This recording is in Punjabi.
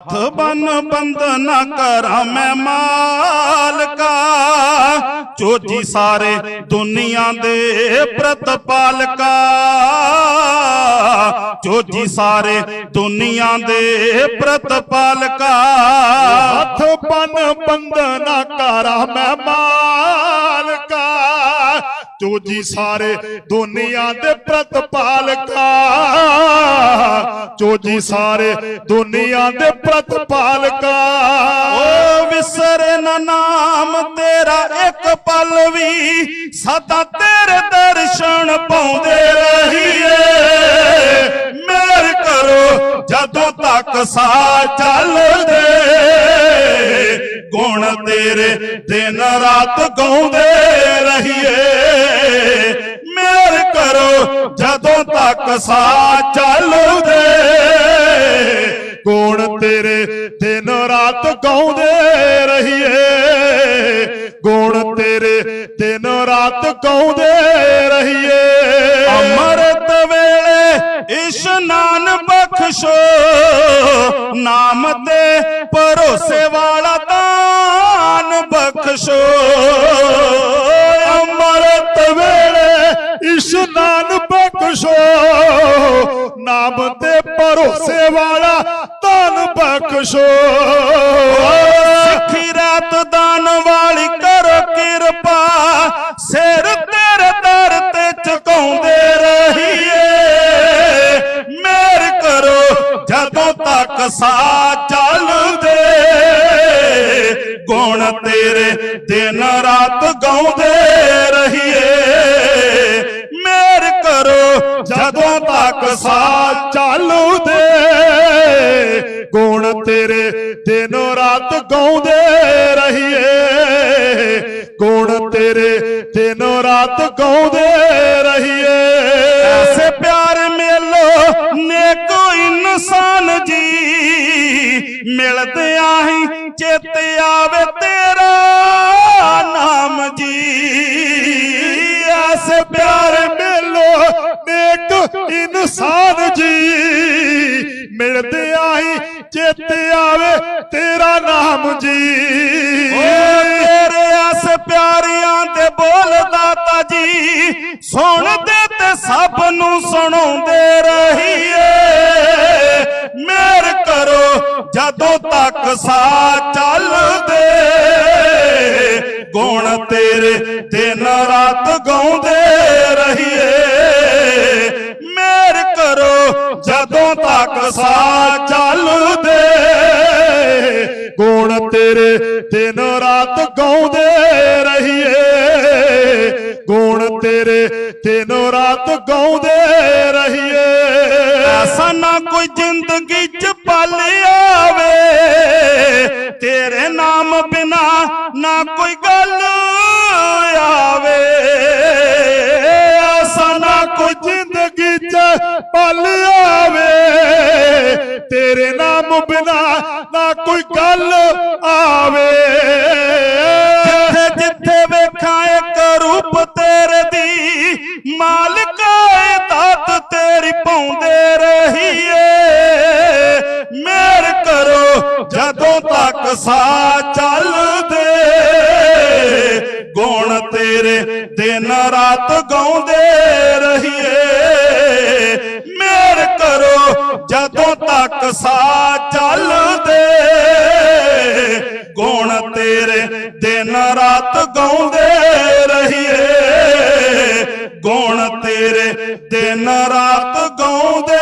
ਹੱਥ ਬਨ ਬੰਦਨਾ ਕਰਾਂ ਮੈਂ ਮਾਲਕਾ। ਚੋਜੀ ਸਾਰੇ ਦੁਨੀਆ ਦੇ ਪ੍ਰਤਪਾਲਕਾ। ਚੋਜੀ ਸਾਰੇ ਦੁਨੀਆ ਦੇ ਪ੍ਰਤਪਾਲਕਾ। ਹੱਥ ਬਨ ਬੰਦਨਾ ਕਰਾਂ ਮੈਂ ਚੋਜੀ ਸਾਰੇ ਦੁਨੀਆ ਦੇ ਪ੍ਰਤਪਾਲਕਾ। ਚੋਜੀ ਸਾਰੇ ਦੁਨੀਆ ਦੇ ਪ੍ਰਤਪਾਲਕਾ। ਓ ਵਿਸਰੇ ਨਾ ਨਾਮ ਤੇਰਾ ਇੱਕ ਪਲ ਵੀ ਸਦਾ ਤੇਰੇ ਦਰਸ਼ਨ ਪਾਉਂਦੇ ਰਹੀਏ। ਮੇਰ ਕਰੋ ਜਦੋਂ ਤੱਕ ਸਾਹ ਚੱਲਦੇ ਗੁਣ ਤੇਰੇ ਦਿਨ ਰਾਤ ਗਾਉਂਦੇ ਰਹੀਏ। ਕਰੋ, ਜਦੋਂ ਤੱਕ ਸਾਹ ਚੱਲਦੇ ਗੁਣ ਤੇਰੇ ਦਿਨ ਰਾਤ ਗਾਉਂਦੇ ਰਹੀਏ? ਗੁਣ ਤੇਰੇ ਦਿਨ ਰਾਤ ਗਾਉਂਦੇ ਰਹੀਏ? ਅੰਮ੍ਰਿਤ ਵੇਲੇ ਇਸ਼ਨਾਨ ਬਖਸ਼ੋ। ਨਾਮ ਤੇ ਭਰੋਸੇ ਵਾਲਾ ਦਾਨ ਬਖਸ਼ੋ। ਬਖਸ਼ੋ ਨਾਮ ਤੇ ਭਰੋਸੇ ਵਾਲਾ ਧਨ ਬਖਸ਼ੋ। ਸਿੱਖੀ ਰਾਤ ਦਾਨ ਵਾਲੀ ਕਰੋ ਕਿਰਪਾ, ਸਿਰ ਤੇਰੇ ਦਰ ਤੇ ਝੁਕਾਉਂਦੇ ਰਹੀਏ। ਮੇਰ ਕਰੋ ਜਦੋਂ ਤੱਕ ਸਾਹ ਚੱਲਦੇ ਗੁਣ ਤੇਰੇ ਦਿਨ ਰਾਤ ਗਾਉਂਦੇ ਰਹੀਏ। ਜਦੋਂ ਤੱਕ ਸਾਹ ਚਾਲੂ ਦੇ ਗੁਣ ਤੇਰੇ ਦਿਨ ਰਾਤ ਗਾਉਂਦੇ ਰਹੀਏ। ਗੁਣ ਤੇਰੇ ਦਿਨ ਰਾਤ ਗਾਉਂਦੇ ਰਹੀਏ। ਐਸੇ ਪਿਆਰ ਮੇਲੋ ਨੇਕੋ ਇਨਸਾਨ ਜੀ ਮਿਲਦੇ ਆਹੀ ਚਿੱਤ ਆਵੇ ਤੇਰਾ ਨਾਮ ਜੀ। ਐਸੇ ਪਿਆਰ ਸਭ ਨੂੰ ਸੁਣਾਉਂਦੇ ਰਹੀਏ। ਮੇਰ ਕਰੋ ਜਦੋਂ ਤੱਕ ਸਾਹ ਚੱਲਦੇ। ਗੁਣ ਤੇਰੇ ਦਿਨ ਰਾਤ ਗਾਉਂਦੇ ਰਹੀਏ। ਮੇਰ ਕਰੋ ਜਦੋਂ ਤੱਕ ਸਾਹ ਚੱਲਦੇ। ਗੁਣ ਤੇਰੇ ਦਿਨ ਰਾਤ ਗਾਉਂਦੇ ਰਹੀਏ। ਗੁਣ ਤੇਰੇ, ਦਿਨ ਰਾਤ ਗਾਉਂਦੇ ਰਹੀਏ। ਐਸਾ ਨਾ ਕੋਈ ਜ਼ਿੰਦਗੀ ਚ ਪਲ ਆਵੇ। ਤੇਰੇ ਨਾਮ ਬਿਨਾ ਨਾ ਕੋਈ ਗੱਲ ਆਵੇ। ਐਸਾ ਨਾ ਕੋਈ ਜ਼ਿੰਦਗੀ ਚ ਪਲ ਆਵੇ। ਤੇਰੇ ਨਾਮ ਬਿਨਾ ਨਾ ਕੋਈ ਗੱਲ ਆਵੇ। ਜਦੋਂ ਤੱਕ ਸਾਹ ਚੱਲਦੇ ਗੁਣ ਤੇਰੇ ਦਿਨ ਰਾਤ ਗਾਉਂਦੇ ਰਹੀਏ। ਮੇਰ ਕਰੋ ਜਦੋਂ ਤੱਕ ਸਾਹ ਚੱਲਦੇ ਗੁਣ ਤੇਰੇ ਦਿਨ ਰਾਤ ਗਾਉਂਦੇ ਰਹੀਏ। ਗੁਣ ਤੇਰੇ ਦਿਨ ਰਾਤ ਗਾਉਂਦੇ